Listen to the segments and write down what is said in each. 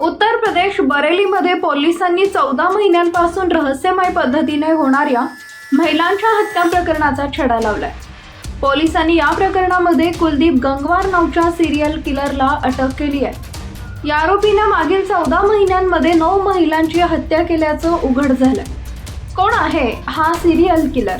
उत्तर प्रदेश बरेलीमध्ये पोलिसांनी चौदा महिन्यांपासून रहस्यमय पद्धतीने होणाऱ्या महिलांच्या हत्या प्रकरणाचा छडा लावलाय. पोलिसांनी या प्रकरणामध्ये कुलदीप गंगवार नावच्या सिरियल किलरला अटक केली आहे. या आरोपीनं मागील चौदा महिन्यांमध्ये नऊ महिलांची हत्या केल्याचं उघड झालंय. कोण आहे हा सिरियल किलर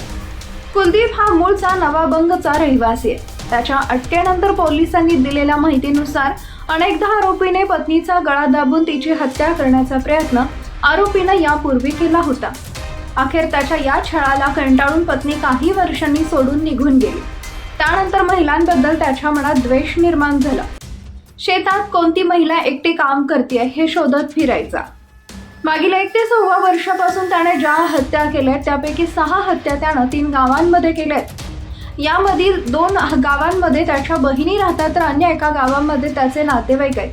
कुलदीप हा मूळचा नवाबंगचा रहिवासी आहे. त्याच्या अटकेनंतर पोलिसांनी दिलेल्या माहितीनुसार अनेकदा आरोपीने पत्नीचा गळा दाबून तिची हत्या करण्याचा प्रयत्न आरोपीनं यापूर्वी केला होता. अखेर त्याच्या या छळाला कंटाळून पत्नी काही वर्षांनी सोडून निघून गेली. त्यानंतर महिलांबद्दल त्याच्या मनात द्वेष निर्माण झाला. शेतात कोणती महिला एकटी काम करते हे शोधत फिरायचा. मागील एक ते सव्वा वर्षापासून त्याने ज्या हत्या केल्या त्यापैकी सहा हत्या त्यानं तीन गावांमध्ये केल्या आहेत यामधील दोन गावांमध्ये त्याच्या बहिणी राहतात तर अन्य एका गावामध्ये त्याचे नातेवाईक आहेत.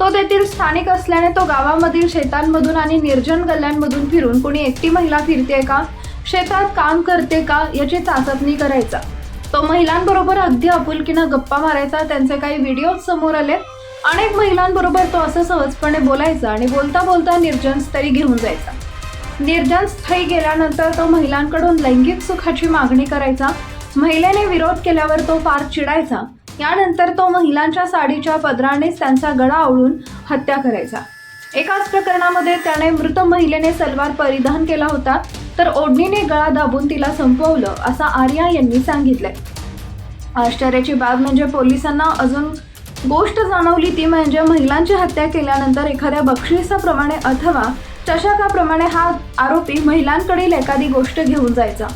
तो तेथील स्थानिक असल्याने तो गावामधील शेतांमधून आणि निर्जन गल्ल्यांमधून फिरून कोणी एकटी महिला फिरते का? शेतात काम करते का? याची चाचपणी करायचा. तो महिलांबरोबर अगदी आपुलकीनं गप्पा मारायचा त्यांचे काही व्हिडिओ समोर आले. अनेक महिलांबरोबर तो असं सहजपणे बोलायचा आणि बोलता बोलता निर्जन स्थळी घेऊन जायचा. निर्जन स्थळी गेल्यानंतर तो महिलांकडून लैंगिक सुखाची मागणी करायचा. महिलेने विरोध केल्यावर तो फार चिडायचा. यानंतर तो महिलांच्या साडीच्या पदरानेच त्यांचा गळा आवळून हत्या करायचा. एकाच प्रकरणामध्ये त्याने मृत महिलेने सलवार परिधान केला होता तर ओढणीने गळा दाबून तिला संपवलं असं आर्या यांनी सांगितलंय. आश्चर्याची बाब म्हणजे पोलिसांना अजून गोष्ट जाणवली ती म्हणजे महिलांची हत्या केल्यानंतर एखाद्या बक्षिसाप्रमाणे अथवा चषकाप्रमाणे हा आरोपी महिलांकडील एखादी गोष्ट घेऊन जायचा.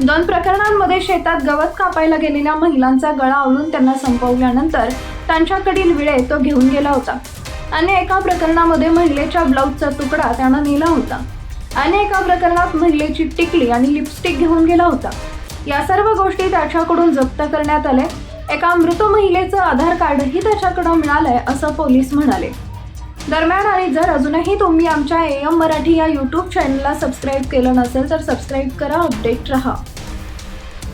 दोन प्रकरणांमध्ये शेतात गवत कापायला गेलेल्या महिलांचा गळा आवळून त्यांना संपवल्यानंतर त्यांच्याकडील विळे तो घेऊन गेला होता. आणि एका प्रकरणामध्ये महिलेच्या ब्लाऊजचा तुकडा त्यानं नेला होता. आणि एका प्रकरणात महिलेची टिकली आणि लिपस्टिक घेऊन गेला होता. या सर्व गोष्टी त्याच्याकडून जप्त करण्यात आले एका मृत महिलेचं आधार कार्डही त्याच्याकडं मिळालंय असं पोलीस म्हणाले. दरम्यान आणि जर अजूनही तुम्ही आमच्या ए एम मराठी या यूट्यूब चॅनलला सबस्क्राईब केलं नसेल तर सबस्क्राईब करा अपडेट रहा.